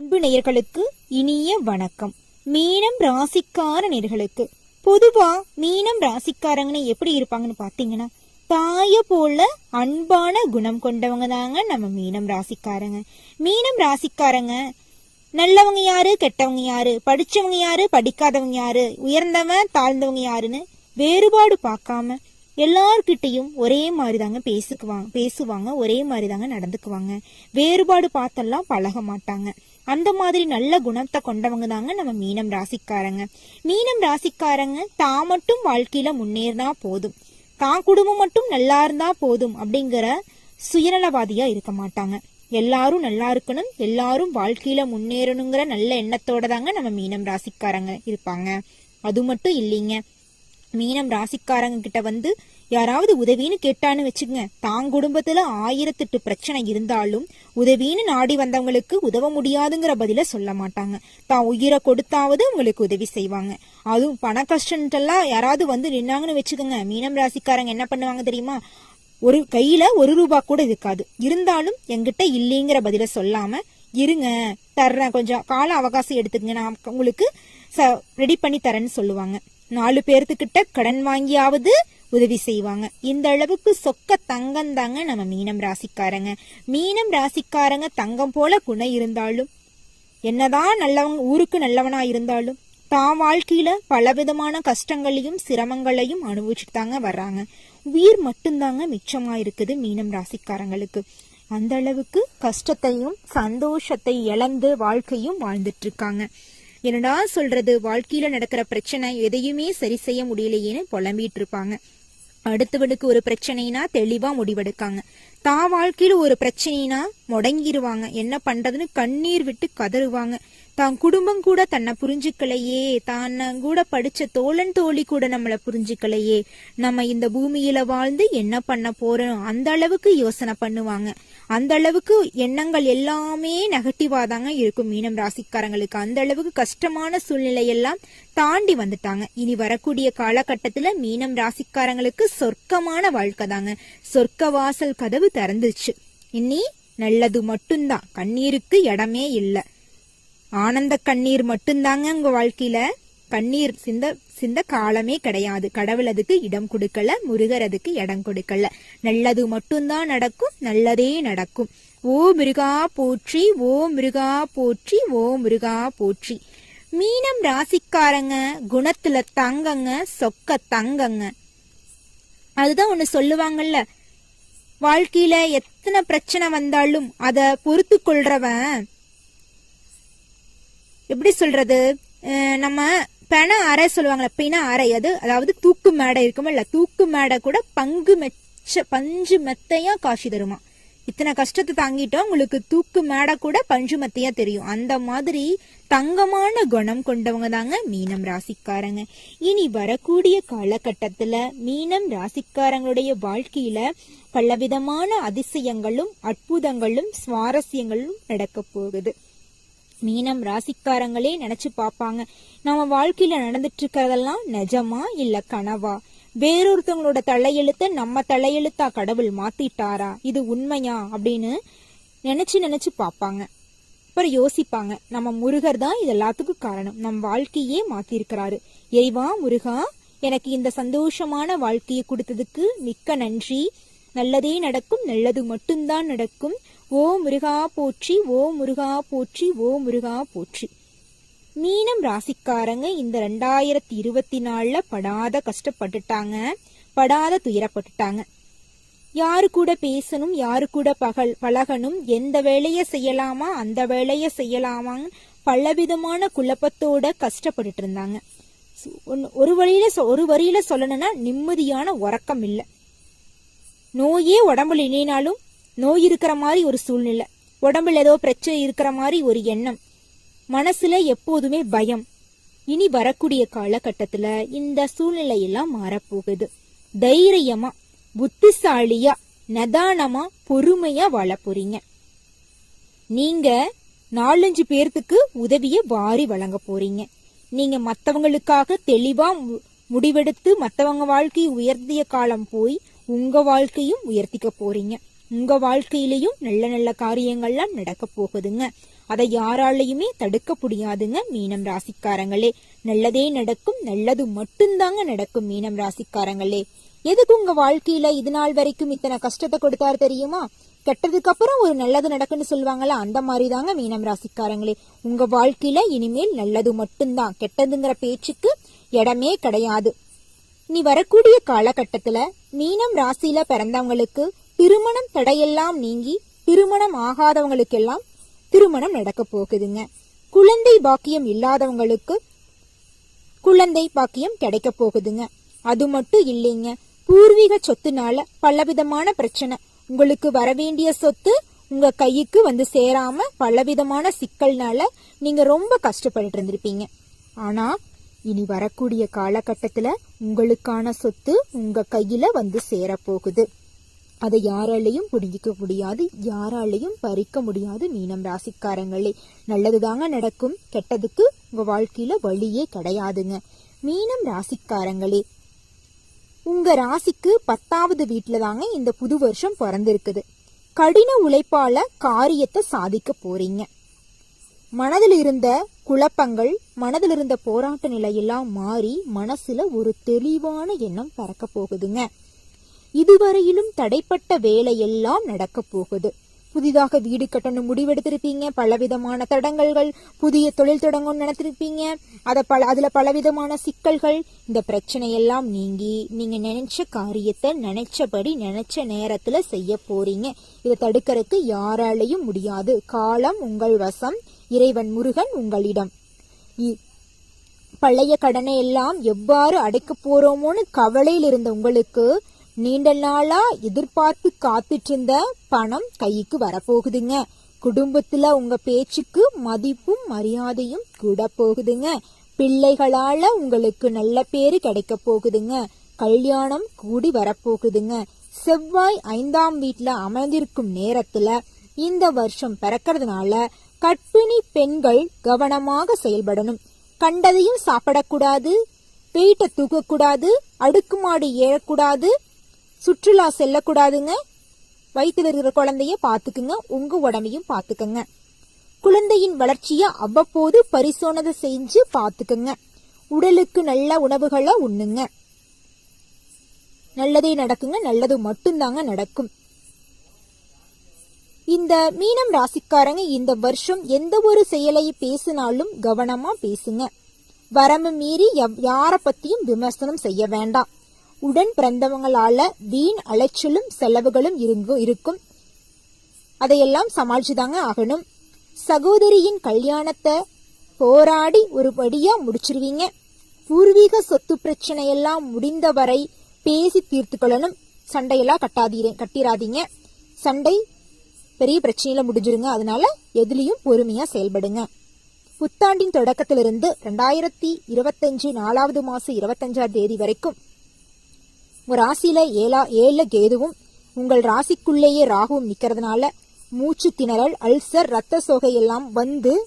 அன்பு நேயர்களுக்கு இனிய வணக்கம். மீனம் ராசிக்கார நேர்களுக்கு பொதுவா மீனம் ராசிக்காரங்கன்னு எப்படி இருப்பாங்கன்னு பாத்தீங்கன்னா தாய போல அன்பான குணம் கொண்டவங்க தாங்க நம்ம மீனம் ராசிக்காரங்க. மீனம் ராசிக்காரங்க நல்லவங்க யாரு கெட்டவங்க யாரு படிச்சவங்க யாரு படிக்காதவங்க யாரு உயர்ந்தவன் தாழ்ந்தவங்க யாருன்னு வேறுபாடு பார்க்காம எல்லார்கிட்டையும் ஒரே மாதிரி தாங்க பேசுக்குவாங்க பேசுவாங்க ஒரே மாதிரி தாங்க நடந்துக்குவாங்க. வேறுபாடு பார்த்தெல்லாம் பழக மாட்டாங்க. அந்த மாதிரி நல்ல குணத்தை கொண்டவங்க தாங்க நம்ம மீனம் ராசிக்காரங்க. மீனம் ராசிக்காரங்க தான் மட்டும் வாழ்க்கையில முன்னேறினா போதும். தான் குடும்பம் மட்டும் நல்லா இருந்தா போதும் அப்படிங்கிற சுயநலவாதியா இருக்க மாட்டாங்க. எல்லாரும் நல்லா இருக்கணும் எல்லாரும் வாழ்க்கையில முன்னேறணுங்கிற நல்ல எண்ணத்தோட தாங்க நம்ம மீனம் ராசிக்காரங்க இருப்பாங்க. அது மட்டும் இல்லைங்க. மீனம் ராசிக்காரங்க கிட்ட வந்து யாராவது உதவின்னு கேட்டான்னு வச்சுக்கோங்க. தான் குடும்பத்துல ஆயிரத்தெட்டு பிரச்சனை இருந்தாலும் உதவின்னு நாடி வந்தவங்களுக்கு உதவ முடியாதுங்கிற பதில சொல்ல மாட்டாங்க. தான் உயிரை கொடுத்தாவது உங்களுக்கு உதவி செய்வாங்க. அதுவும் பண கஷ்டன்ட்டெல்லாம் யாராவது வந்து நின்னாங்கன்னு வச்சுக்கோங்க. மீனம் ராசிக்காரங்க என்ன பண்ணுவாங்க தெரியுமா? ஒரு கையில ஒரு ரூபா கூட இருக்காது. இருந்தாலும் எங்கிட்ட இல்லைங்கிற பதில சொல்லாம இருங்க தர்றேன். கொஞ்சம் கால அவகாசம் எடுத்துக்கங்க. நான் உங்களுக்கு ரெடி பண்ணி தரேன்னு சொல்லுவாங்க. நாலு பேர்த்துக்கிட்ட கடன் வாங்கியாவது உதவி செய்வாங்க. இந்த அளவுக்கு சொக்க தங்கம் தாங்க நம்ம மீனம் ராசிக்காரங்க. மீனம் ராசிக்காரங்க தங்கம் போல குணம் இருந்தாலும் என்னதான் நல்லவங்க ஊருக்கு நல்லவனா இருந்தாலும் தான் வாழ்க்கையில பலவிதமான கஷ்டங்களையும் சிரமங்களையும் அனுபவிச்சுட்டு தாங்க வர்றாங்க. உயிர் மட்டும்தாங்க மிச்சமா இருக்குது மீனம் ராசிக்காரங்களுக்கு. அந்த அளவுக்கு கஷ்டத்தையும் சந்தோஷத்தை இழந்து வாழ்க்கையும் வாழ்ந்துட்டு இருக்காங்க. என்னடா சொல்றது வாழ்க்கையில நடக்கிற பிரச்சனை எதையுமே சரி செய்ய முடியலையேன்னு புலம்பிட்டு இருப்பாங்க. அடுத்தவனுக்கு ஒரு பிரச்சனைனா தெளிவா முடிவெடுக்காங்க. தான் வாழ்க்கையில ஒரு பிரச்சனைனா முடங்கிடுவாங்க என்ன பண்றதுன்னு கண்ணீர் விட்டு கதறுவாங்க. தான் குடும்பம் கூட தன்னை புரிஞ்சுக்கலையே. தான் கூட படிச்ச தோழன் தோழி கூட நம்மளை புரிஞ்சுக்கலையே. நம்ம இந்த பூமியில வாழ்ந்து என்ன பண்ண போறோம்? அந்த அளவுக்கு யோசனை பண்ணுவாங்க. அந்த அளவுக்கு எண்ணங்கள் எல்லாமே நெகட்டிவா தாங்க இருக்கும் மீனம் ராசிக்காரங்களுக்கு. அந்த அளவுக்கு கஷ்டமான சூழ்நிலை எல்லாம் தாண்டி வந்துட்டாங்க. இனி வரக்கூடிய காலகட்டத்துல மீனம் ராசிக்காரங்களுக்கு சொர்க்கமான வாழ்க்கை தாங்க. சொர்க்க வாசல் கதவு திறந்துச்சு இனி நல்லது மட்டும்தான். கண்ணீருக்கு இடமே இல்லை. ஆனந்த கண்ணீர் மட்டும்தாங்க உங்க வாழ்க்கையில? கண்ணீர் சிந்த சிந்த காலமே கிடையாது. கடவுள் அதுக்கு இடம் கொடுக்கல முருகர் அதுக்கு இடம் கொடுக்கல. நல்லது மட்டும்தான் நடக்கும் நல்லதே நடக்கும். ஓ மிருகா போற்றி ஓ மிருகா போற்றி ஓ மிருகா போற்றி. மீனம் ராசிக்காரங்க குணத்துல தங்கங்க சொக்க தங்கங்க. அதுதான் ஒண்ணு சொல்லுவாங்கல்ல வாழ்க்கையில எத்தனை பிரச்சனை வந்தாலும் அத பொறுத்து கொள்றவன் எப்படி சொல்றது? நம்ம பெண அறை சொல்லுவாங்களே பிண அறை அது அதாவது தூக்கு மேடை இருக்குமல்ல தூக்கு மேடை கூட பங்கு மெச்ச பஞ்சு மெத்தையா காசி தருமா? இத்தனை கஷ்டத்தை தாங்கிட்டோம் உங்களுக்கு தூக்கு மேடை கூட பஞ்சுமத்தையா தெரியும். அந்த மாதிரி தங்கமான குணம் கொண்டவங்க தாங்க மீனம் ராசிக்காரங்க. இனி வரக்கூடிய காலகட்டத்துல மீனம் ராசிக்காரங்களுடைய வாழ்க்கையில பலவிதமான அதிசயங்களும் அற்புதங்களும் சுவாரஸ்யங்களும் நடக்க போகுது. மீனம் ராசிக்காரங்களே நினைச்சு பார்ப்பாங்க. நம்ம வாழ்க்கையில நடந்துட்டு இருக்கிறதெல்லாம் நிஜமா இல்ல கனவா? வேறொருத்தவங்களோட தலையெழுத்த நம்ம தலையெழுத்தா கடவுள் மாத்திட்டாரா? இது உண்மையா? அப்படின்னு நினைச்சு நினைச்சு பார்ப்பாங்க. அப்புறம் யோசிப்பாங்க நம்ம முருகர் தான் இது எல்லாத்துக்கும் காரணம். நம் வாழ்க்கையே மாத்திருக்கிறாரு. எய்வா முருகா எனக்கு இந்த சந்தோஷமான வாழ்க்கையை கொடுத்ததுக்கு மிக்க நன்றி. நல்லதே நடக்கும் நல்லது மட்டும்தான் நடக்கும். ஓ முருகா போற்றி ஓ முருகா போற்றி ஓ முருகா போற்றி. மீனம் ராசிக்காரங்க இந்த ரெண்டாயிரத்தி இருபத்தி நாலுல படாத கஷ்டப்பட்டுட்டாங்க. படாத துயரப்பட்டுட்டாங்க. யாரு கூட பேசணும் யாரு கூட பகல் பழகணும் எந்த வேலைய செய்யலாமா அந்த வேலைய செய்யலாமான்னு பலவிதமான குழப்பத்தோட கஷ்டப்பட்டுட்டு இருந்தாங்க ஒரு வழியில ஒரு வரியில சொல்லணும்னா நிம்மதியான உறக்கம் இல்லை. நோயே உடம்புல இல்லைனாலும் நோய் இருக்கிற மாதிரி ஒரு சூழ்நிலை. உடம்புல ஏதோ பிரச்சனை இருக்கிற மாதிரி ஒரு எண்ணம். மனசுல எப்போதுமே பயம். இனி வரக்கூடிய காலகட்டத்துல இந்த சூழ்நிலையெல்லாம் மாறப்போகுது. தைரியமா புத்திசாலியா நதானமா பொறுமையா வாழ போறீங்க. நீங்க நாலஞ்சு பேர்த்துக்கு உதவிய வாரி வழங்க போறீங்க. நீங்க மத்தவங்களுக்காக தெளிவா முடிவெடுத்து மத்தவங்க வாழ்க்கை உயர்த்திய காலம் போய் உங்க வாழ்க்கையும் உயர்த்திக்க போறீங்க. உங்க வாழ்க்கையிலையும் நல்ல நல்ல காரியங்கள்லாம் நடக்க போகுதுங்க. அதை யாராலையுமே தடுக்க முடியாதுங்க மீனம் ராசிக்காரங்களே. நல்லதே நடக்கும் நல்லது மட்டும்தாங்க நடக்கும் மீனம் ராசிக்காரங்களே. எதுக்கு உங்க வாழ்க்கையில இது நாள் வரைக்கும் இத்தனை கஷ்டத்தை கொடுத்தாரு தெரியுமா? கெட்டதுக்கு அப்புறம் ஒரு நல்லது நடக்குன்னு சொல்லுவாங்கல்ல அந்த மாதிரி தாங்க மீனம் ராசிக்காரங்களே. உங்க வாழ்க்கையில இனிமேல் நல்லது மட்டும்தான் கெட்டதுங்கிற பேச்சுக்கு இடமே கிடையாது. நீ வரக்கூடிய காலகட்டத்துல மீனம் ராசியில பிறந்தவங்களுக்கு திருமணம் தடையெல்லாம் நீங்கி திருமணம் ஆகாதவங்களுக்கெல்லாம் திருமணம் நடக்க போகுதுங்க. குழந்தை பாக்கியம் இல்லாதவங்களுக்கு குழந்தை பாக்கியம் கிடைக்க போகுதுங்க. அது மட்டும் இல்லைங்க. பூர்வீக சொத்துனால பலவிதமான பிரச்சனை. உங்களுக்கு வரவேண்டிய சொத்து உங்க கைக்கு வந்து சேராம பலவிதமான சிக்கல்னால நீங்க ரொம்ப கஷ்டப்பட்டு இருந்திருப்பீங்க. ஆனா இனி வரக்கூடிய காலகட்டத்துல உங்களுக்கான சொத்து உங்க கையில வந்து சேரப்போகுது அதை யாராலையும் புடுங்கிக்க முடியாது யாராலையும் பறிக்க முடியாது மீனம் ராசிக்காரங்களே. நல்லதுதாங்க நடக்கும். கெட்டதுக்கு உங்க வாழ்க்கையில வழியே கிடையாதுங்க. மீனம் ராசிக்காரங்களே உங்க ராசிக்கு பத்தாவது வீட்டுல தாங்க இந்த புது வருஷம் பிறந்திருக்குது. கடின உழைப்பால காரியத்தை சாதிக்க போறீங்க. மனதில் இருந்த குழப்பங்கள் மனதில் இருந்த போராட்ட நிலையெல்லாம் மாறி மனசுல ஒரு தெளிவான எண்ணம் பறக்க போகுதுங்க. இதுவரையிலும் தடைப்பட்ட வேலையெல்லாம் நடக்கப் போகுது. புதிதாக வீடு கட்டணும் முடிவெடுத்திருப்பீங்க. பலவிதமான தடங்கல்கள் புதிய தொழில் தொடங்கணும்னு நினைத்திருப்பீங்க. அதை பல அதில் பலவிதமான சிக்கல்கள். இந்த பிரச்சனையெல்லாம் நீங்கி நீங்கள் நினைச்ச காரியத்தை நினைச்சபடி நினைச்ச நேரத்தில் செய்ய போறீங்க. இதை தடுக்கிறதுக்கு யாராலையும் முடியாது. காலம் உங்கள் வசம் இறைவன் முருகன் உங்களிடம். இ- பழைய கடனை எல்லாம் எவ்வாறு அடைக்க போறோமோன்னு கவலையில் இருந்த உங்களுக்கு நீண்ட நாளா எதிர்பார்த்து காத்துட்டு இருந்த பணம் கைக்கு வரப்போகுதுங்க. குடும்பத்துல உங்க பேச்சுக்கு மதிப்பும் மரியாதையும் கூட போகுதுங்க. பிள்ளைகளால உங்களுக்கு நல்ல பேரு கிடைக்க போகுதுங்க. கல்யாணம் கூடி வரப்போகுதுங்க. செவ்வாய் ஐந்தாம் வீட்டுல அமர்ந்திருக்கும் நேரத்துல இந்த வருஷம் பிறக்கறதுனால கர்ப்பிணி பெண்கள் கவனமாக செயல்படணும். கண்டதையும் சாப்பிடக்கூடாது வெயிட்ட தூக்கக்கூடாது அடுக்குமாடு ஏறக்கூடாது சுற்றுலா செல்லக்கூடாதுங்க. வயிற்றில் இருக்கிற குழந்தைய பார்த்துக்குங்க உங்க உடம்பையும் பார்த்துக்குங்க குழந்தையின் வளர்ச்சிய அவ்வப்போது பரிசோதனை செஞ்சு பார்த்துக்குங்க உடலுக்கு நல்ல உணவுகளை உண்ணுங்க. நல்லதே நடக்குங்க. நல்லது மட்டும்தாங்க நடக்கும். இந்த மீனம் ராசிக்காரங்க இந்த வருஷம் எந்த ஒரு செயலை பேசினாலும் கவனமா பேசுங்க. வரம்பு மீறி யாரை பத்தியும் விமர்சனம் செய்ய வேண்டாம். உடன் பிறந்தவங்களால வீண் அலைச்சலும் செலவுகளும் இருக்கும். அதையெல்லாம் சமாளிச்சுதாங்க ஆகணும். சகோதரியின் கல்யாணத்தை போராடி ஒரு படியா முடிச்சிருவீங்க. பூர்வீக சொத்து பிரச்சனையெல்லாம் முடிந்தவரை பேசி தீர்த்துக்கொள்ளணும் சண்டையெல்லாம் கட்டாதீர கட்டிராதீங்க. சண்டை பெரிய பிரச்சனையில முடிஞ்சிருங்க. அதனால எதுலையும் பொறுமையா செயல்படுங்க. புத்தாண்டின் தொடக்கத்திலிருந்து ரெண்டாயிரத்தி இருபத்தஞ்சு நாலாவது மாசம் இருபத்தஞ்சாம் தேதி வரைக்கும் உங்கள் ராசியில் ஏழா ஏழில் கேதுவும் உங்கள் ராசிக்குள்ளேயே ராகுவும் நிற்கிறதுனால மூச்சு திணறல் அல்சர் ரத்த சோகை எல்லாம் வந்து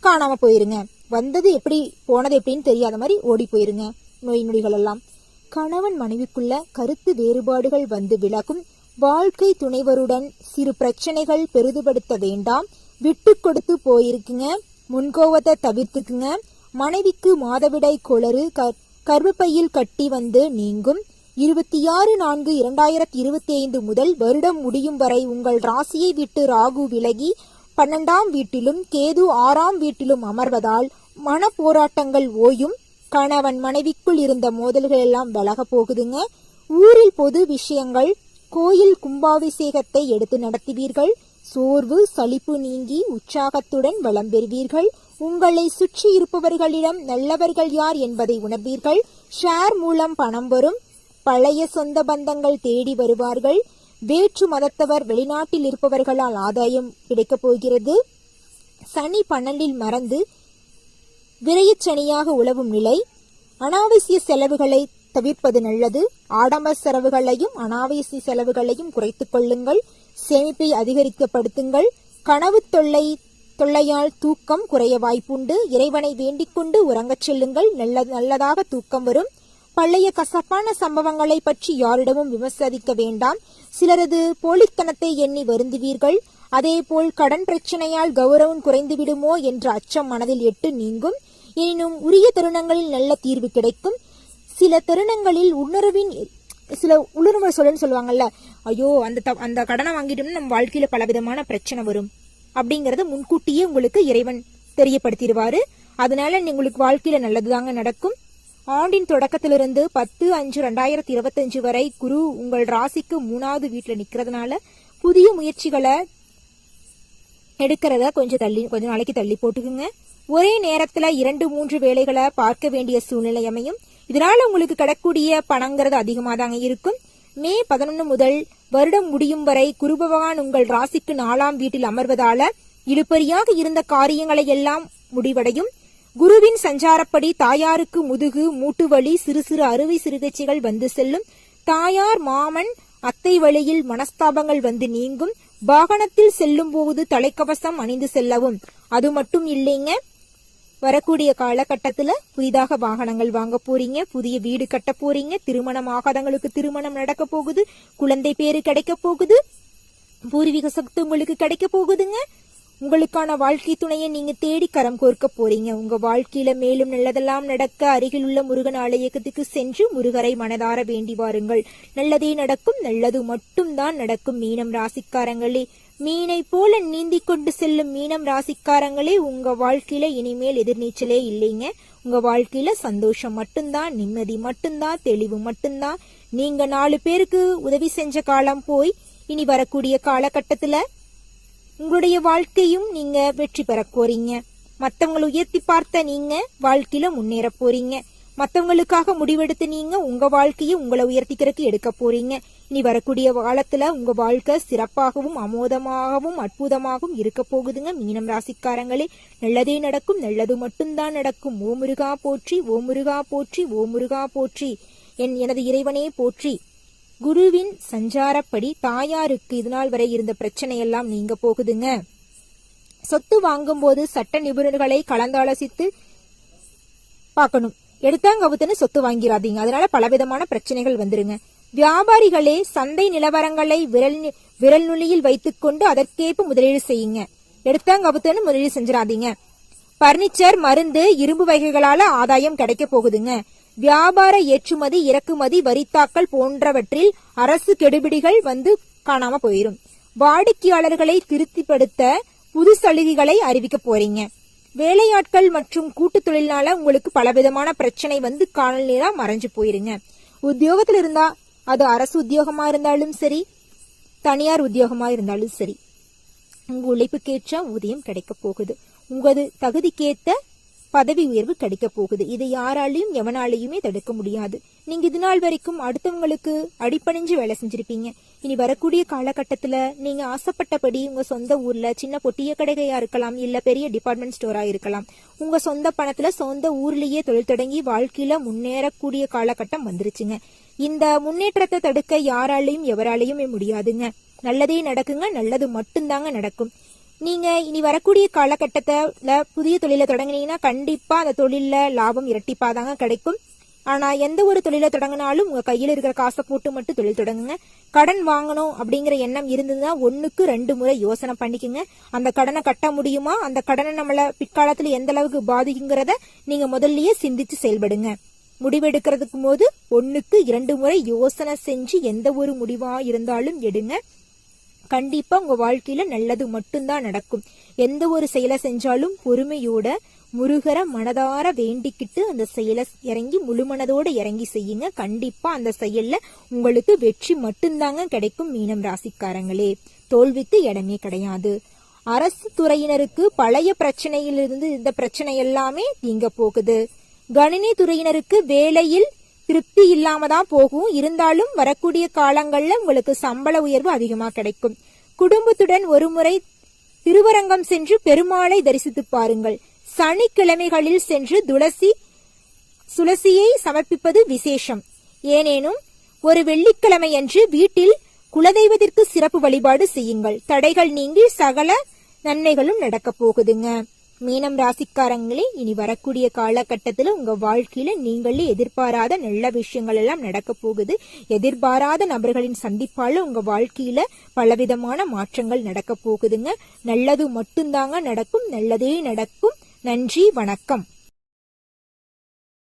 காணாமல் போயிருங்க. வந்தது எப்படி போனது எப்படின்னு தெரியாத மாதிரி ஓடி போயிருங்க. நோய் நொடிகள் எல்லாம். கணவன் மனைவிக்குள்ள கருத்து வேறுபாடுகள் வந்து விலகும். வாழ்க்கை துணைவருடன் சிறு பிரச்சனைகள் பெரிதுபடுத்த வேண்டாம். விட்டு கொடுத்து போயிருக்குங்க. முன்கோவத்தை தவிர்த்துக்குங்க. மனைவிக்கு மாதவிடாய் கோளறு கர் கர்ப்பப்பையில் கட்டி வந்து நீங்கும். இருபத்தி ஆறு நான்கு இரண்டாயிரத்தி இருபத்தி ஐந்து முதல் வருடம் முடியும் வரை உங்கள் ராசியை விட்டு ராகு விலகி பன்னெண்டாம் வீட்டிலும் கேது ஆறாம் வீட்டிலும் அமர்வதால் மன போராட்டங்கள் ஓயும். கணவன் மனைவிக்குள் இருந்த மோதல்கள் எல்லாம் விலக போகுதுங்க. ஊரில் பொது விஷயங்கள் கோயில் கும்பாபிஷேகத்தை எடுத்து நடத்துவீர்கள். சோர்வு சலிப்பு நீங்கி உற்சாகத்துடன் வளம் பெறுவீர்கள். உங்களை சுற்றி இருப்பவர்களிடம் நல்லவர்கள் யார் என்பதை உணர்வீர்கள். ஷேர் மூலம் பணம் வரும். பழைய சொந்த பந்தங்கள் தேடி வருவார்கள். வேற்று மதத்தவர் வெளிநாட்டில் இருப்பவர்களால் ஆதாயம் கிடைக்கப் போகிறது. சனி பன்னெண்டில் மறந்து விரையச்சனியாக உழவும் நிலை. அனாவசிய செலவுகளை தவிர்ப்பது நல்லது. ஆடம்பர செலவுகளையும் அனாவசிய செலவுகளையும் குறைத்துக் கொள்ளுங்கள். சேமிப்பை அதிகரிக்கப்படுத்துங்கள். கனவு தொல்லை தொல்லையால் தூக்கம் குறைய வாய்ப்புண்டு. இறைவனை வேண்டிக் கொண்டு உறங்கச் செல்லுங்கள். நல்ல நல்லதாக தூக்கம் வரும். பழைய கசப்பான சம்பவங்களை பற்றி யாரிடமும் விமர்சிக்க வேண்டாம். சிலரது போலித்தனத்தை எண்ணி வருந்துவீர்கள். அதேபோல் கடன் பிரச்சனையால் கௌரவம் குறைந்துவிடுமோ என்ற அச்சம் மனதில் எட்டு நீங்கும். எனினும் உரிய தருணங்களில் நல்ல தீர்வு கிடைக்கும். சில தருணங்களில் உணர்வின் சில உள்ளுணர்வு சொல்லுன்னு சொல்லுவாங்கல்ல ஐயோ அந்த த- அந்த கடனை வாங்கிட்டோம்னா நம்ம வாழ்க்கையில பலவிதமான பிரச்சனை வரும். அப்படிங்கறத முன்கூட்டியே உங்களுக்கு இறைவன் தெரியப்படுத்திடுவாரு. அதனால உங்களுக்கு வாழ்க்கையில நல்லதுதாங்க நடக்கும். ஆண்டின் தொடக்கத்திலிருந்து பத்து அஞ்சு ரெண்டாயிரத்தி இருபத்தஞ்சு வரை குரு உங்கள் ராசிக்கு மூணாவது வீட்டில் நிக்கிறதுனால புதிய முயற்சிகளை எடுக்கிறத கொஞ்சம் தள்ளி கொஞ்ச நாளைக்கு தள்ளி போட்டுக்குங்க. ஒரே நேரத்தில் இரண்டு மூன்று வேலைகளை பார்க்க வேண்டிய சூழ்நிலை அமையும். இதனால உங்களுக்கு கிடக்கூடிய பணங்கிறது அதிகமாக தாங்க இருக்கும். மே பதினொன்று முதல் வருடம் முடியும் வரை குரு பகவான் உங்கள் ராசிக்கு நாலாம் வீட்டில் அமர்வதால இழுபறியாக இருந்த காரியங்களை எல்லாம் முடிவடையும். குருவின் சஞ்சாரப்படி தாயாருக்கு முதுகு மூட்டு வலி சிறு சிறு அறுவை சிகிச்சைகள் வந்து செல்லும். தாயார் மாமன் அத்தை வழியில் மனஸ்தாபங்கள் வந்து நீங்கும். வாகனத்தில் செல்லும் போது தலைக்கவசம் அணிந்து செல்லவும். அது மட்டும் இல்லைங்க. வரக்கூடிய காலகட்டத்துல புதிதாக வாகனங்கள் வாங்க போறீங்க. புதிய வீடு கட்ட போறீங்க. திருமணம் ஆகாதவங்களுக்கு திருமணம் நடக்க போகுது. குழந்தை பேரு கிடைக்க போகுது. பூர்வீக சொத்து உங்களுக்கு கிடைக்க போகுதுங்க. உங்களுக்கான வாழ்க்கை துணையை நீங்க தேடி கரம் கோர்க்க போறீங்க. உங்க வாழ்க்கையில மேலும் நல்லதெல்லாம் நடக்க அருகில் உள்ள முருகன் ஆலயத்துக்கு சென்று முருகரை மனதார வேண்டி வாருங்கள். நல்லதே நடக்கும் நல்லது மட்டும்தான் நடக்கும். மீனம் ராசிக்காரங்களே மீனை போல நீந்தி கொண்டு செல்லும் மீனம் ராசிக்காரங்களே உங்க வாழ்க்கையில இனிமேல் எதிர்நீச்சலே இல்லைங்க. உங்க வாழ்க்கையில சந்தோஷம் மட்டும்தான் நிம்மதி மட்டும்தான் தெளிவு மட்டும்தான். நீங்க நாலு பேருக்கு உதவி செஞ்ச காலம் போய் இனி வரக்கூடிய காலகட்டத்துல உங்களுடைய வாழ்க்கையும் நீங்க வெற்றி பெற போறீங்க. மத்தவங்களை உயர்த்தி பார்த்த நீங்க வாழ்க்கையில முன்னேற போறீங்க. மத்தவங்களுக்காக முடிவெடுத்து நீங்க உங்க வாழ்க்கையை உங்களை உயர்த்திக்கிறதுக்கு எடுக்க போறீங்க. இனி வரக்கூடிய காலத்துல உங்க வாழ்க்கை சிறப்பாகவும் அமோதமாகவும் அற்புதமாகவும் இருக்க போகுதுங்க. மீனம் ராசிக்காரங்களே நல்லதே நடக்கும் நல்லது மட்டும்தான் நடக்கும். ஓ முருகா போற்றி ஓ முருகா போற்றி ஓ முருகா போற்றி. என் எனது இறைவனே போற்றி. குருவின் சஞ்சாரப்படி தாயாருக்கு இதுநாள் வரை இருந்த பிரச்சனையெல்லாம் நீங்க போகுதுங்க. சொத்து வாங்கும்போது சட்ட நிபுணர்களை கலந்தாலோசித்து பார்க்கணும். எடுத்தாங்கவுத்துன்னு சொத்து வாங்கிடாதீங்க அதனால பலவிதமான பிரச்சனைகள் வந்துருங்க. வியாபாரிகளே சந்தை நிலவரங்களை விரல் விரல் நுனியில் வைத்துக்கொண்டு அதற்கேற்ப முதலீடு செய்யுங்க. எடுத்தாங்கவுத்துன்னு முதலீடு செஞ்சிடாதீங்க பர்னிச்சர் மருந்து இரும்பு வகைகளால ஆதாயம் கிடைக்க போகுதுங்க. வியாபார ஏற்றுமதி இறக்குமதி வரித்தாக்கல் போன்றவற்றில் அரசு கெடுபிடிகள் வந்து காணாம போயிரும். வாடிக்கையாளர்களை திருப்திப்படுத்த புது சலுகைகளை அறிவிக்க போறீங்க. வேலையாட்கள் மற்றும் கூட்டு தொழிலால உங்களுக்கு பலவிதமான பிரச்சனை வந்து காணல் நீரா மறைஞ்சு போயிருங்க. உத்தியோகத்தில் இருந்தா அது அரசு உத்தியோகமா இருந்தாலும் சரி தனியார் உத்தியோகமா இருந்தாலும் சரி உங்க உழைப்புக்கேற்ற ஊதியம் கிடைக்க போகுது. உங்களது தகுதிக்கேற்ற பதவி உயர்வு கிடைக்க போகுது. இதை யாராலையும் எவனாலையுமே தடுக்க முடியாது. நீங்க இது நாள் வரைக்கும் அடுத்தவங்களுக்கு அடிப்பணிஞ்சு வேலை செஞ்சிருப்பீங்க. இனி வரக்கூடிய காலகட்டத்துல நீங்க ஆசைப்பட்டபடி உங்க சொந்த ஊர்ல சின்ன பொட்டிய கடைகையா இருக்கலாம் இல்ல பெரிய டிபார்ட்மெண்ட் ஸ்டோரா இருக்கலாம். உங்க சொந்த பணத்துல சொந்த ஊர்லயே தொழில் தொடங்கி வாழ்க்கையில முன்னேறக்கூடிய காலகட்டம் வந்துருச்சுங்க. இந்த முன்னேற்றத்தை தடுக்க யாராலையும் எவராலையுமே முடியாதுங்க. நல்லதே நடக்குங்க நல்லது மட்டும்தாங்க நடக்கும். நீங்க இனி வரக்கூடிய காலகட்டத்துல புதிய தொழிலை தொடங்குனீங்கன்னா கண்டிப்பா அந்த தொழில்ல லாபம் இரட்டிப்பா தாங்க கிடைக்கும். ஆனா எந்த ஒரு தொழிலை தொடங்கினாலும் உங்க கையில இருக்கிற காசை போட்டு மட்டும் தொழில் தொடங்குங்க. கடன் வாங்கணும் அப்படிங்கிற எண்ணம் இருந்ததுன்னா ஒண்ணுக்கு ரெண்டு முறை யோசனை பண்ணிக்கோங்க. அந்த கடனை கட்ட முடியுமா? அந்த கடனை நம்மள பிற்காலத்துல எந்த அளவுக்கு பாதிக்குங்கிறத நீங்க முதல்லயே சிந்திச்சு செயல்படுங்க. முடிவெடுக்கிறதுக்கு போது ஒன்னுக்கு இரண்டு முறை யோசனை செஞ்சு எந்த ஒரு முடிவா இருந்தாலும் எடுங்க. கண்டிப்பா உங்க வாழ்க்கையில நல்லது மட்டும்தான் நடக்கும். எந்த ஒரு செயலை செஞ்சாலும் பொறுமையோட முருகரை மனதார வேண்டிக்கிட்டு அந்த செயலை இறங்கி முழுமனதோட இறங்கி செய்யுங்க. கண்டிப்பா அந்த செயல்ல உங்களுக்கு வெற்றி மட்டும்தாங்க கிடைக்கும் மீனம் ராசிக்காரங்களே. தோல்விக்கு இடமே கிடையாது. அரசு துறையினருக்கு பழைய பிரச்சனையிலிருந்து இந்த பிரச்சனை எல்லாமே நீங்க போகுது. கணினி துறையினருக்கு வேலையில் திருப்தி இல்லாம தான் போகும். இருந்தாலும் வரக்கூடிய காலங்கள்ல உங்களுக்கு சம்பள உயர்வு அதிகமா கிடைக்கும். குடும்பத்துடன் ஒருமுறை திருவரங்கம் சென்று பெருமாளை தரிசித்து பாருங்கள். சனிக்கிழமைகளில் சென்று துளசி சுளசியை சமர்ப்பிப்பது விசேஷம். ஏனேனும் ஒரு வெள்ளிக்கிழமையன்று வீட்டில் குலதெய்வத்திற்கு சிறப்பு வழிபாடு செய்யுங்கள். தடைகள் நீங்கி சகல நன்மைகளும் நடக்கப் போகுதுங்க. மீனம் ராசிக்காரங்களே இனி வரக்கூடிய காலகட்டத்தில் உங்க வாழ்க்கையில நீங்களே எதிர்பாராத நல்ல விஷயங்கள் எல்லாம் நடக்க போகுது. எதிர்பாராத நபர்களின் சந்திப்பால உங்க வாழ்க்கையில பலவிதமான மாற்றங்கள் நடக்க போகுதுங்க. நல்லது மட்டும்தாங்க நடக்கும் நல்லதே நடக்கும். நன்றி வணக்கம்.